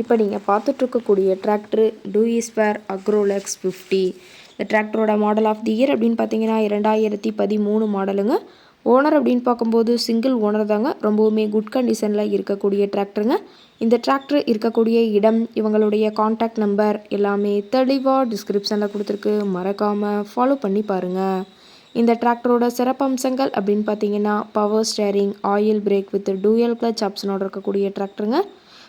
இப்போ நீங்கள் பார்த்துட்ருக்கக்கூடிய tractor டூஇஸ்பேர் அக்ரோலெக்ஸ் fifty இந்த டிராக்டரோட மாடல் ஆஃப் தி இயர் அப்படின்னு பார்த்தீங்கன்னா இரண்டாயிரத்தி பதிமூணு மாடலுங்க ஓனர் அப்படின்னு பார்க்கும்போது சிங்கிள் ஓனர் தாங்க. ரொம்பவுமே குட் கண்டிஷனில் இருக்கக்கூடிய டிராக்டருங்க இந்த டிராக்டர் இருக்கக்கூடிய இடம் இவங்களுடைய காண்டாக்ட் நம்பர் எல்லாமே தெளிவாக டிஸ்கிரிப்ஷனில் கொடுத்துருக்கு. மறக்காமல் ஃபாலோ பண்ணி பாருங்கள் இந்த டிராக்டரோட சிறப்பம்சங்கள் அப்படின்னு பார்த்தீங்கன்னா power steering oil brake with dual clutch ஆப்ஷனோட இருக்கக்கூடிய டிராக்டருங்க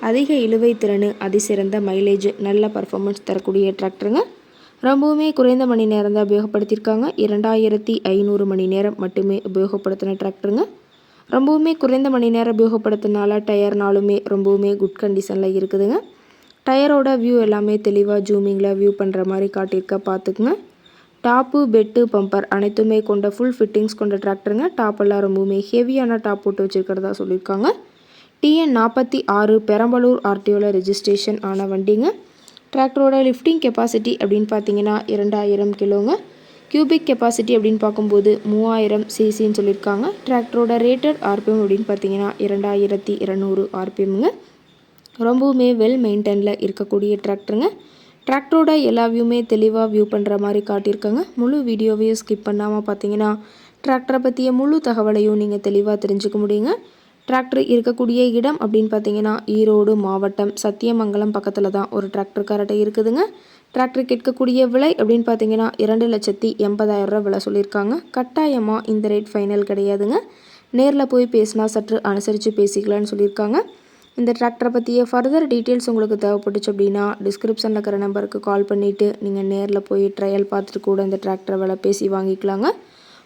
அதிக இழுவை திறன் அதிசிறந்த மைலேஜ் நல்ல பர்ஃபார்மன்ஸ் தரக்கூடிய டிராக்டருங்க ரொம்பவுமே குறைந்த மணி நேரம் தான் உபயோகப்படுத்தியிருக்காங்க. இரண்டாயிரத்தி ஐநூறு மணி நேரம் மட்டுமே உபயோகப்படுத்தின டிராக்டருங்க ரொம்பவுமே குறைந்த மணி நேரம் உபயோகப்படுத்தினால டயர்னாலுமே ரொம்பவுமே குட் கண்டிஷனில் இருக்குதுங்க. டயரோட வியூ எல்லாமே தெளிவாக ஜூமிங்கில் வியூ பண்ணுற மாதிரி காட்டியிருக்க பார்த்துக்குங்க டாப்பு பெட்டு பம்பர் அனைத்துமே கொண்ட ஃபுல் ஃபிட்டிங்ஸ் கொண்ட டிராக்டருங்க டாப்பெல்லாம் ரொம்பவுமே ஹெவியான டாப் போட்டு வச்சுருக்கிறதா சொல்லியிருக்காங்க. டிஎன் நாற்பத்தி ஆறு பெரம்பலூர் ஆர்டிஓவில் ரெஜிஸ்ட்ரேஷன் ஆன வண்டிங்க. டிராக்டரோட லிஃப்டிங் கெப்பாசிட்டி அப்படின்னு பார்த்தீங்கன்னா இரண்டாயிரம் கிலோங்க. கியூபிக் கெப்பாசிட்டி அப்படின்னு பார்க்கும்போது மூவாயிரம் சிசின்னு சொல்லியிருக்காங்க. டிராக்டரோட ரேட்டட் ஆர்பிஎம் அப்படின்னு பார்த்தீங்கன்னா இரண்டாயிரத்தி இரநூறு ஆர்பிஎம்ங்க ரொம்பவுமே வெல் மெயின்டைனில் இருக்கக்கூடிய டிராக்டருங்க டிராக்டரோட எல்லா வியூமே தெளிவாக வியூ பண்ணுற மாதிரி காட்டியிருக்காங்க. முழு வீடியோவையும் ஸ்கிப் பண்ணாமல் பார்த்தீங்கன்னா டிராக்டரை பற்றிய முழு தகவலையும் நீங்கள் தெளிவாக தெரிஞ்சுக்க முடியுங்க. டிராக்டர் இருக்கக்கூடிய இடம் அப்படின்னு பார்த்தீங்கன்னா ஈரோடு மாவட்டம் சத்தியமங்கலம் பக்கத்தில் தான் ஒரு டிராக்டர் இருக்குதுங்க. டிராக்டர் கேட்கக்கூடிய விலை அப்படின்னு பார்த்தீங்கன்னா இரண்டு லட்சத்தி எண்பதாயிரரூவா விலை சொல்லியிருக்காங்க. கட்டாயமாக இந்த ரேட் ஃபைனல் கிடையாதுங்க. நேரில் போய் பேசினா சற்று அனுசரித்து பேசிக்கலான்னு சொல்லியிருக்காங்க. இந்த டிராக்டரை பற்றிய ஃபர்தர் டீட்டெயில்ஸ் உங்களுக்கு தேவைப்பட்டுச்சு அப்படின்னா டிஸ்கிரிப்ஷனில் இருக்கிற நம்பருக்கு கால் பண்ணிவிட்டு நீங்கள் நேரில் போய் ட்ரையல் பார்த்துட்டு கூட இந்த டிராக்டரை விலை பேசி வாங்கிக்கலாங்க.